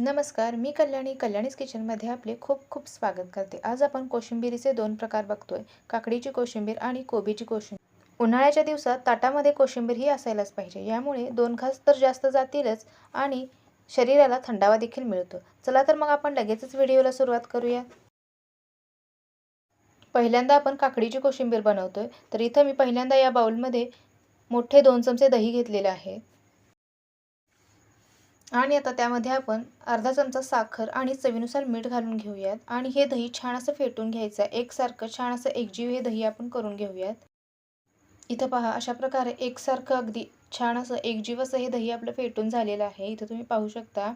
नमस्कार मी कल्याणी कल्याणीज किचनमध्ये आपले खूप खूप स्वागत करते. आज आपण कोशिंबिरीचे दोन प्रकार बघतोय. काकडीची कोशिंबीर आणि कोबीची कोशिंबीर. उन्हाळ्याच्या दिवसात ताटामध्ये कोशिंबीर ही असायलाच पाहिजे. यामुळे दोन घास तर जास्त जातीलच आणि शरीराला थंडावा देखील मिळतो. चला तर मग आपण लगेचच व्हिडिओला सुरुवात करूया. पहिल्यांदा आपण काकडीची कोशिंबीर बनवतोय. तर इथं मी पहिल्यांदा या बाउलमध्ये मोठे दोन चमचे दही घेतलेले आहे. आणि आता त्यामध्ये आपण अर्धा चमचा साखर आणि चवीनुसार मीठ घालून घेऊयात. आणि हे दही छान असं फेटून घ्यायचं आहे. एकसारखं छान असं एकजीव हे दही आपण करून घेऊयात. इथं पहा अशा प्रकारे एकसारखं अगदी छान असं एकजीव असं हे दही आपलं फेटून झालेलं आहे. इथं तुम्ही पाहू शकता.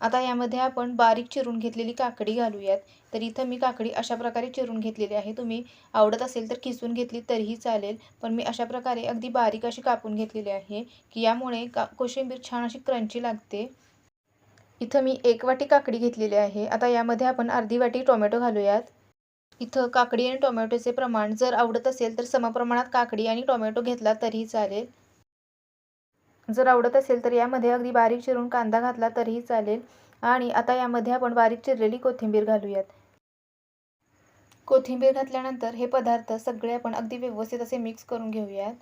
आता यामध्ये आपण बारीक चिरून घेतलेली काकडी घालूयात. तर इथं मी काकडी अशा प्रकारे चिरून घेतलेली आहे. तुम्ही आवडत असेल तर किसून घेतली तरीही चालेल. पण मी अशा प्रकारे अगदी बारीक अशी कापून घेतलेली आहे की यामुळे का कोशिंबीर छान अशी क्रंची लागते. इथं मी एक वाटी काकडी घेतलेली आहे. आता यामध्ये आपण अर्धी वाटी टोमॅटो घालूयात. इथं काकडी आणि टोमॅटोचे प्रमाण जर आवडत असेल तर समप्रमाणात काकडी आणि टोमॅटो घेतला तरीही चालेल. जर आवडत असेल तर यामध्ये अगदी बारीक चिरून कांदा घातला तरीही चालेल. आणि आता यामध्ये आपण बारीक चिरलेली कोथिंबीर घालूयात. कोथिंबीर घातल्यानंतर हे पदार्थ सगळे आपण अगदी व्यवस्थित असे मिक्स करून घेऊयात.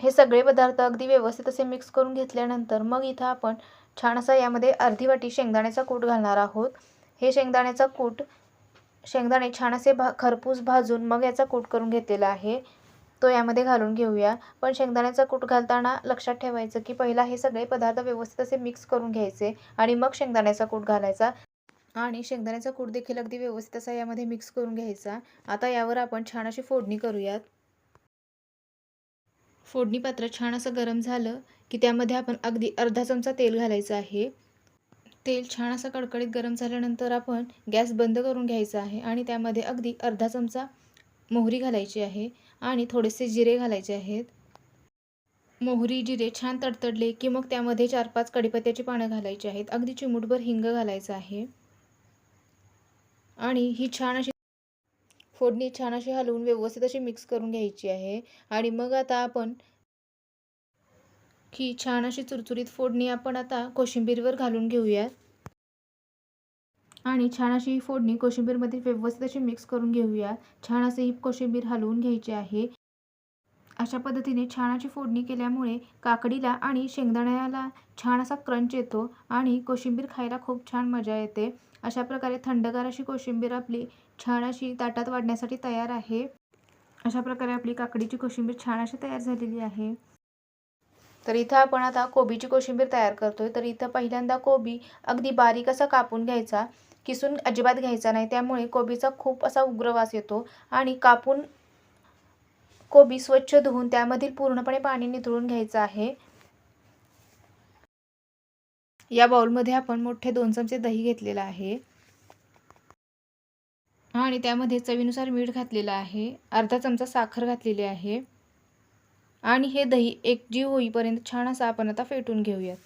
हे सगळे पदार्थ अगदी व्यवस्थित असे मिक्स करून घेतल्यानंतर मग इथं आपण छान असा यामध्ये अर्धी वाटी शेंगदाण्याचा कूट घालणार आहोत. हे शेंगदाण्याचा कूट शेंगदाणे छान असे भा खरपूस भाजून मग याचा कूट करून घेतलेला आहे. तो यामध्ये घालून घेऊया. पण शेंगदाण्याचा कूट घालताना लक्षात ठेवायचं की पहिला हे सगळे पदार्थ व्यवस्थित असे मिक्स करून घ्यायचे आणि मग शेंगदाण्याचा कूट घालायचा. आणि शेंगदाण्याचा कूट देखील अगदी व्यवस्थित असा यामध्ये मिक्स करून घ्यायचा. आता यावर आपण छान अशी फोडणी करूयात. फोडणी पात्र छान असं गरम झालं की त्यामध्ये आपण अगदी अर्धा चमचा तेल घालायचं आहे. तेल छान असं कडकडीत गरम झाल्यानंतर आपण गॅस बंद करून घ्यायचा आहे आणि त्यामध्ये अगदी अर्धा चमचा मोहरी घालायची आहे. आणि थोडेसे जिरे घालायचे आहेत. मोहरी जिरे छान तडतडले की मग त्यामध्ये चार पाच कडीपत्त्याची पानं घालायची आहेत. अगदी चिमूटभर हिंग घालायचं आहे. आणि ही छान अशी फोडणी छान अशी हलवून व्यवस्थित अशी मिक्स करून घ्यायची आहे. आणि मग आता आपण ही छान अशी चुरचुरीत फोडणी आपण आता कोशिंबीरवर घालून घेऊयात. आणि छान अशी ही फोडणी कोशिंबीरमध्ये व्यवस्थित अशी मिक्स करून घेऊया. छान असे ही कोशिंबीर हलवून घ्यायची आहे. अशा पद्धतीने छान अशी फोडणी केल्यामुळे काकडीला आणि शेंगदाण्याला छान असा क्रंच येतो आणि कोशिंबीर खायला खूप छान मजा येते. अशा प्रकारे थंडगार अशी कोशिंबीर आपली छान अशी ताटात वाढण्यासाठी तयार आहे. अशा प्रकारे आपली काकडीची कोशिंबीर छान अशी तयार झालेली आहे. तर इथं आपण आता कोबीची कोशिंबीर तयार करतोय. तर इथं पहिल्यांदा कोबी अगदी बारीक असा कापून घ्यायचा. किसून अजिबात घ्यायचा नाही. त्यामुळे कोबीचा खूप असा उग्र वास येतो आणि कापून कोबी स्वच्छ धुवून त्यामधील पूर्णपणे पाणी निथळून घ्यायचं आहे. या बाउलमध्ये आपण मोठे दोन चमचे दही घेतलेलं आहे. आणि त्यामध्ये चवीनुसार मीठ घातलेलं आहे. अर्धा चमचा साखर घातलेली आहे. आणि हे दही एकजीव होईपर्यंत छान असं आपण आता फेटून घेऊयात.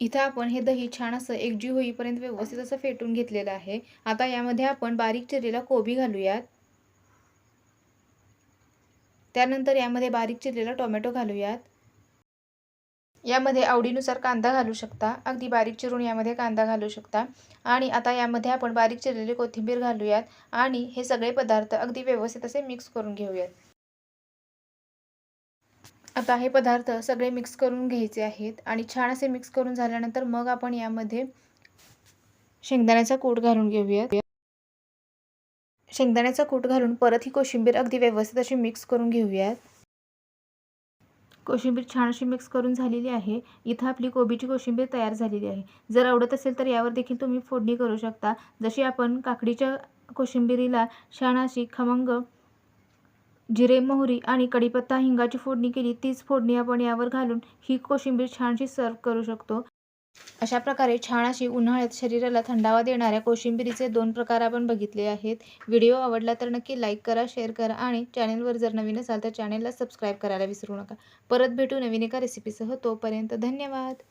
इथं आपण हे दही छान असं एकजीव होईपर्यंत व्यवस्थित असं फेटून घेतलेलं आहे. आता यामध्ये आपण बारीक चिरलेला कोबी घालूयात. त्यानंतर यामध्ये बारीक चिरलेला टोमॅटो घालूयात. यामध्ये आवडीनुसार कांदा घालू शकता. अगदी बारीक चिरून यामध्ये कांदा घालू शकता. आणि आता यामध्ये आपण बारीक चिरलेली कोथिंबीर घालूयात. आणि हे सगळे पदार्थ अगदी व्यवस्थित असे मिक्स करून घेऊयात. आता हे पदार्थ सगळे मिक्स करून घ्यायचे आहेत आणि छान असे मिक्स करून झाल्यानंतर मग आपण यामध्ये शेंगदाण्याचा कूट घालून घेऊयात. शेंगदाण्याचा कूट घालून परत ही कोशिंबीर अगदी व्यवस्थित अशी मिक्स करून घेऊयात. कोशिंबीर छान अशी मिक्स करून झालेली आहे. इथं आपली कोबीची कोशिंबीर तयार झालेली आहे. जर आवडत असेल तर यावर देखील तुम्ही फोडणी करू शकता. जशी आपण काकडीच्या कोशिंबिरीला छान अशी खमंग जिरे मोहरी आणि कढीपत्ता हिंगाची फोडणी केली तीच फोडणी आपण यावर घालून ही कोशिंबीर छानशी सर्व करू शकतो. अशा प्रकारे छान अशी उन्हाळ्यात शरीराला थंडावा देणाऱ्या कोशिंबिरीचे दोन प्रकार आपण बघितले आहेत. व्हिडिओ आवडला तर नक्की लाईक करा शेअर करा आणि चॅनेलवर जर नवीन असाल तर चॅनेलला सबस्क्राईब करायला विसरू नका. परत भेटू नवीन एका रेसिपीसह तोपर्यंत धन्यवाद.